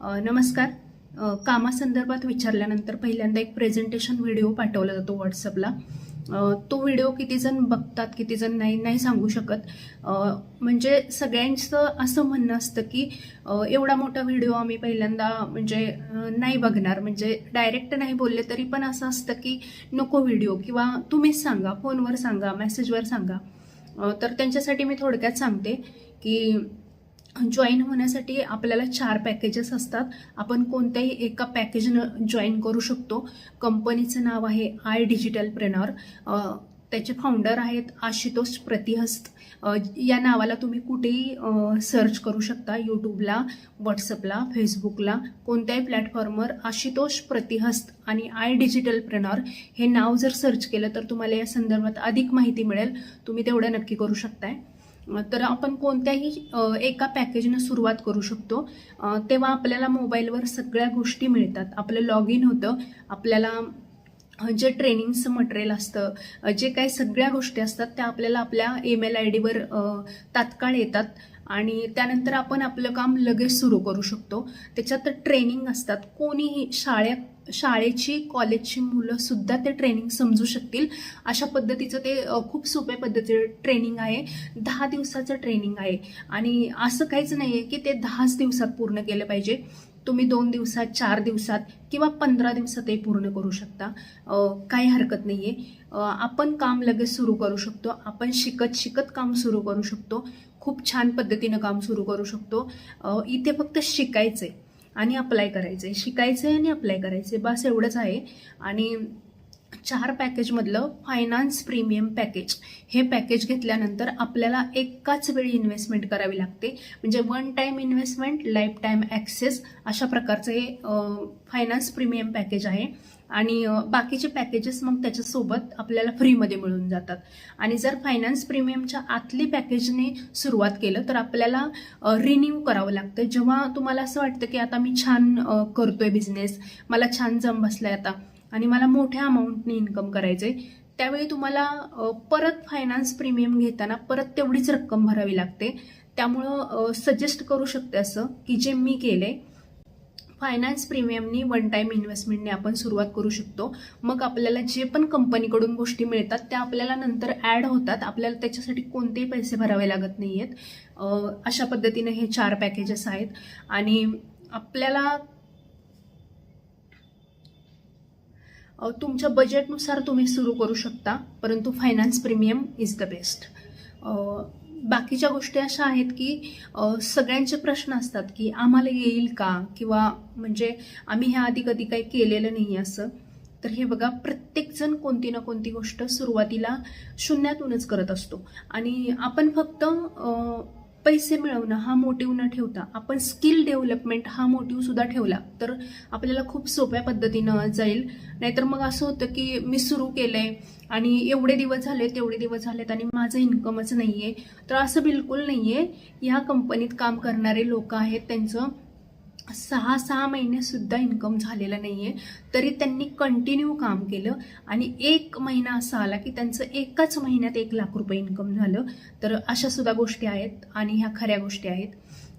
नमस्कार. कामासंदर्भात विचारल्यानंतर पहिल्यांदा एक प्रेझेंटेशन व्हिडिओ पाठवला जातो व्हॉट्सअपला तो व्हिडिओ किती जण बघतात किती जण नाही नाही सांगू शकत. म्हणजे सगळ्यांचं असं म्हणणं असतं की एवढा मोठा व्हिडिओ आम्ही पहिल्यांदा म्हणजे नाही बघणार. म्हणजे डायरेक्ट नाही बोलले तरी पण असं असतं की नको व्हिडिओ किंवा तुम्हीच सांगा फोनवर सांगा मेसेजवर सांगा. तर त्यांच्यासाठी मी थोडक्यात सांगते की जॉईन होण्यासाठी आपल्याला चार पॅकेजेस असतात. आपण कोणत्याही एका पॅकेजनं जॉईन करू शकतो. कंपनीचं नाव आहे आय डिजिटल प्रेनॉर त्याचे फाउंडर आहेत आशुतोष प्रतिहस्त. या नावाला तुम्ही कुठेही सर्च करू शकता. यूट्यूबला व्हॉट्सअपला फेसबुकला कोणत्याही प्लॅटफॉर्मवर आशुतोष प्रतिहस्त आणि आय डिजिटल प्रेनॉर हे नाव जर सर्च केलं तर तुम्हाला या संदर्भात अधिक माहिती मिळेल. तुम्ही तेवढं नक्की करू शकताय. तर आपण कोणत्याही एका पॅकेजनं सुरुवात करू शकतो. तेव्हा आपल्याला मोबाईलवर सगळ्या गोष्टी मिळतात. आपलं लॉग इन होतं. आपल्याला जे ट्रेनिंगचं मटेरियल असतं जे काही सगळ्या गोष्टी असतात त्या आपल्याला आपल्या ईमेल आय डीवर तात्काळ येतात. आणि त्यानंतर आपण आपलं काम लगेच सुरू करू शकतो. त्याच्यात ट्रेनिंग असतात. कोणीही शाळे शाळेची कॉलेजची मुलंसुद्धा ते ट्रेनिंग समजू शकतील. अशा पद्धतीचं ते खूप सोप्या पद्धतीचं ट्रेनिंग आहे. दहा दिवसाचं ट्रेनिंग आहे. आणि असं काहीच नाही आहे की ते दहाच दिवसात पूर्ण केलं पाहिजे. तुम्ही दोन दिवसात चार दिवसात किंवा पंधरा दिवसात ते पूर्ण करू शकता. काही हरकत नाही आहे आपण काम लगेच सुरू करू शकतो. आपण शिकत शिकत काम सुरू करू शकतो. खूप छान पद्धतीनं काम सुरू करू शकतो. इथे फक्त शिकायचं आहे आणि अप्लाय करायचं आहे शिकायचं आहे आणि अप्लाय करायचं आहे बस एवढंच आहे. आणि चार पॅकेजमधलं फायनान्स प्रीमियम पॅकेज हे पॅकेज घेतल्यानंतर आपल्याला एकाच वेळी इन्व्हेस्टमेंट करावी लागते. म्हणजे one time investment life time access अशा प्रकारचं हे फायनान्स प्रीमियम पॅकेज आहे. आणि बाकीचे पॅकेजेस मग त्याच्यासोबत आपल्याला फ्रीमध्ये मिळून जातात. आणि जर फायनान्स प्रीमियमच्या आतली पॅकेजने सुरुवात केलं तर आपल्याला रिन्यू करावं लागतं. जेव्हा तुम्हाला असं वाटतं की आता मी छान करतोय बिझनेस मला छान जम बसलाय आता आणि मला मोठ्या अमाऊंटने इन्कम करायचं आहे त्यावेळी तुम्हाला परत फायनान्स प्रीमियम घेताना परत तेवढीच रक्कम भरावी लागते. त्यामुळं सजेस्ट करू शकते असं की जे मी केले फायनान्स प्रीमियमनी वन टाईम इन्व्हेस्टमेंटने आपण सुरुवात करू शकतो. मग आपल्याला जे पण कंपनीकडून गोष्टी मिळतात त्या आपल्याला नंतर ॲड होतात. आपल्याला त्याच्यासाठी कोणतेही पैसे भरावे लागत नाही आहेत अशा पद्धतीने हे चार पॅकेजेस आहेत. आणि आपल्याला तुमच्या बजेटनुसार तुम्ही सुरू करू शकता परंतु finance premium is the best बाकीच्या गोष्टी अशा आहेत की सगळ्यांचे प्रश्न असतात की आम्हाला येईल का? किंवा म्हणजे आम्ही ह्या आधी कधी काही केलेलं नाही असं. तर हे बघा प्रत्येकजण कोणती ना कोणती गोष्ट सुरुवातीला शून्यातूनच करत असतो. आणि आपण फक्त पैसे मिळवणं हा मोटिव्ह न ठेवता आपण स्किल डेव्हलपमेंट हा मोटिव्ह सुद्धा ठेवला तर आपल्याला खूप सोप्या पद्धतीनं जाईल. नाहीतर मग असं होतं की मी सुरू केलंय आणि एवढे दिवस झाले तेवढे दिवस झालेत आणि माझं इन्कमच नाहीये. तर असं बिलकुल नाहीये. या कंपनीत काम करणारे लोक आहेत त्यांचं. सहा सहा महिने सुद्धा इन्कम नाही आहे तरी त्यांनी कंटिन्यू काम केलं आणि एक महिना असा आला की त्यांचं एकाच महिन्यात एक लाख रुपये इन्कम झालं. तर अशासुद्धा गोष्टी आहेत आणि ह्या खऱ्या गोष्टी आहेत.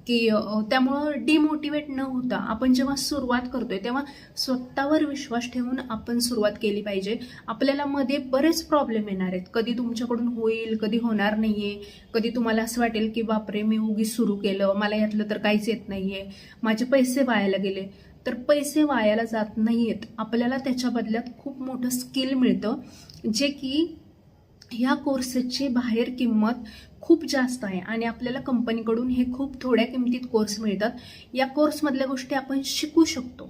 की त्यामुळं डिमोटिवेट न होता आपण जेव्हा सुरुवात करतोय तेव्हा स्वतःवर विश्वास ठेवून आपण सुरुवात केली पाहिजे. आपल्याला मध्ये बरेच प्रॉब्लेम येणार आहेत. कधी तुमच्याकडून होईल कधी होणार नाहीये. कधी तुम्हाला असं वाटेल की बापरे मी उगी सुरू केलं. मला यातलं तर काहीच येत नाहीये. माझे पैसे वायाला गेले. तर पैसे वायाला जात नाहीयेत. आपल्याला त्याच्या बदल्यात खूप मोठं स्किल मिळतं. जे की ह्या कोर्सेसची बाहेर किंमत खूप जास्त आहे आणि आपल्याला कंपनीकडून हे खूप थोड्या किमतीत कोर्स मिळतात. या कोर्समधल्या गोष्टी आपण शिकू शकतो.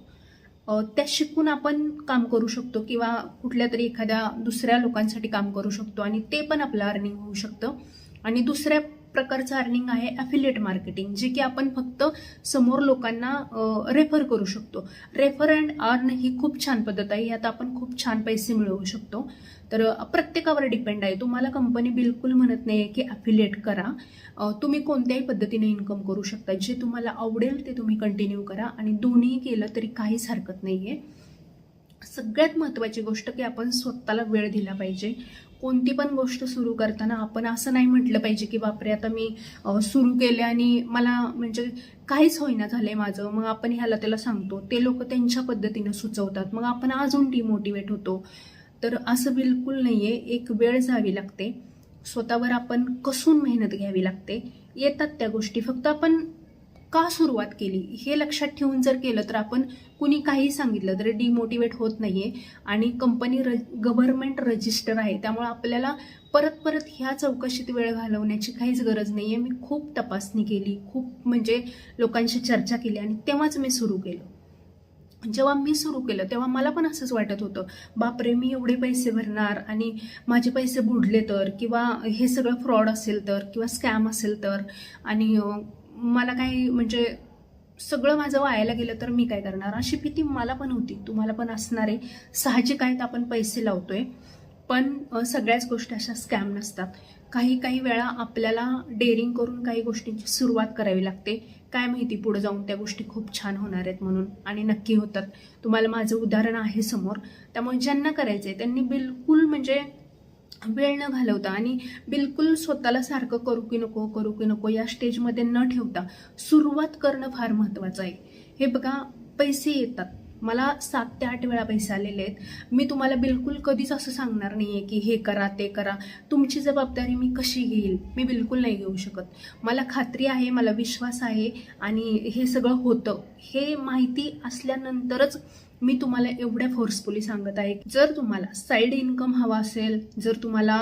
त्या शिकून आपण काम करू शकतो किंवा कुठल्या तरी एखाद्या दुसऱ्या लोकांसाठी काम करू शकतो आणि ते पण आपलं अर्निंग होऊ शकतं. आणि दुसऱ्या प्रकारचं अर्निंग आहे ॲफिलिएट मार्केटिंग जे की आपण फक्त समोर लोकांना रेफर करू शकतो. रेफर अँड अर्न ही खूप छान पद्धत आहे यात आपण खूप छान पैसे मिळवू शकतो. तर प्रत्येकावर डिपेंड आहे. तुम्हाला कंपनी बिलकुल म्हणत नाही आहे की ॲफिलिएट करा. तुम्ही कोणत्याही पद्धतीने इन्कम करू शकता. जे तुम्हाला आवडेल ते तुम्ही कंटिन्यू करा आणि दोन्ही केलं तरी काहीच हरकत नाही आहे सगळ्यात महत्त्वाची गोष्ट की आपण स्वतःला वेळ दिला पाहिजे. कोणती पण गोष्ट सुरू करताना आपण असं नाही म्हटलं पाहिजे की बापरे आता मी सुरू केले आणि मला म्हणजे काहीच होईना झालंय माझं. मग आपण ह्याला त्याला सांगतो. ते लोक त्यांच्या पद्धतीनं सुचवतात. मग आपण अजून डिमोटिवेट होतो. तर असं बिलकुल नाही आहे एक वेळ जावी लागते. स्वतःवर आपण कसून मेहनत घ्यावी लागते. येतात त्या गोष्टी. फक्त आपण का सुरुवात केली? हे लक्षात ठेवून जर केलं तर आपण कुणी काही सांगितलं तरी डिमोटिवेट होत नाहीये. आणि कंपनी र गव्हर्नमेंट रजिस्टर आहे. त्यामुळे आपल्याला परत परत ह्या चौकशीत वेळ घालवण्याची काहीच गरज नाही आहे मी खूप तपासणी केली. खूप म्हणजे लोकांशी चर्चा केली आणि तेव्हाच मी सुरू केलं. जेव्हा मी सुरू केलं तेव्हा मला पण असंच वाटत होतं बापरे मी एवढे पैसे भरणार आणि माझे पैसे बुडले तर किंवा हे सगळं फ्रॉड असेल तर किंवा स्कॅम असेल तर आणि मला काही म्हणजे सगळं माझं वायाला गेलं तर मी काय करणार? अशी भीती मला पण होती. तुम्हाला पण असणार आहे. साहजिक आहेत आपण पैसे लावतोय. पण सगळ्याच गोष्टी अशा स्कॅम नसतात. काही काही वेळा आपल्याला डेअरिंग करून काही गोष्टींची सुरुवात करावी लागते. काय माहिती पुढे जाऊन त्या गोष्टी खूप छान होणार आहेत म्हणून. आणि नक्की होतात. तुम्हाला माझं उदाहरण आहे समोर. त्यामुळे ज्यांना करायचं आहे त्यांनी बिलकुल म्हणजे वेळ न घालवता आणि बिलकुल स्वतःला सारखं करू की नको करू की नको या स्टेजमध्ये न ठेवता सुरुवात करणं फार महत्त्वाचं आहे. हे बघा पैसे येतात. मला सात ते आठ वेळा पैसे आलेले आहेत. मी तुम्हाला बिलकुल कधीच असं सांगणार नाही आहे की हे करा ते करा. तुमची जबाबदारी मी कशी घेईल मी बिलकुल नाही घेऊ शकत. मला खात्री आहे मला विश्वास आहे आणि हे सगळं होतं. हे माहिती असल्यानंतरच मी तुम्हाला एवढ्या फोर्सफुली सांगत आहे. जर तुम्हाला साईड इन्कम हवा असेल जर तुम्हाला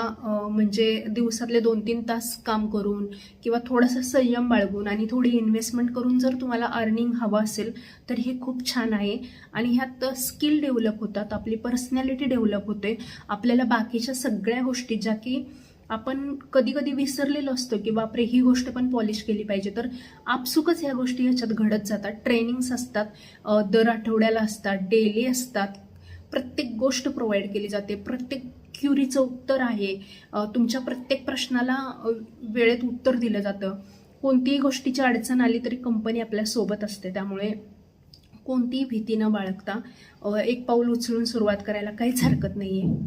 म्हणजे दिवसातले दोन तीन तास काम करून किंवा थोडासा संयम बाळगून आणि थोडी इन्व्हेस्टमेंट करून जर तुम्हाला अर्निंग हवं असेल तर हे खूप छान आहे. आणि ह्यात स्किल डेव्हलप होतात आपली पर्सनॅलिटी डेव्हलप होते. आपल्याला बाकीच्या सगळ्या गोष्टी ज्या की आपण कधी कधी विसरलेलो असतो की बापरे ही गोष्ट पण पॉलिश केली पाहिजे. तर आपसुकच ह्या गोष्टी ह्याच्यात घडत जातात. ट्रेनिंग्स असतात दर आठवड्याला असतात डेली असतात. प्रत्येक गोष्ट प्रोव्हाइड केली जाते. प्रत्येक क्युरीचं उत्तर आहे. तुमच्या प्रत्येक प्रश्नाला वेळेत उत्तर दिलं जातं. कोणतीही गोष्टीची अडचण आली तरी कंपनी आपल्यासोबत असते. त्यामुळे कोणतीही भीती न बाळगता एक पाऊल उचलून सुरुवात करायला काहीच हरकत नाही आहे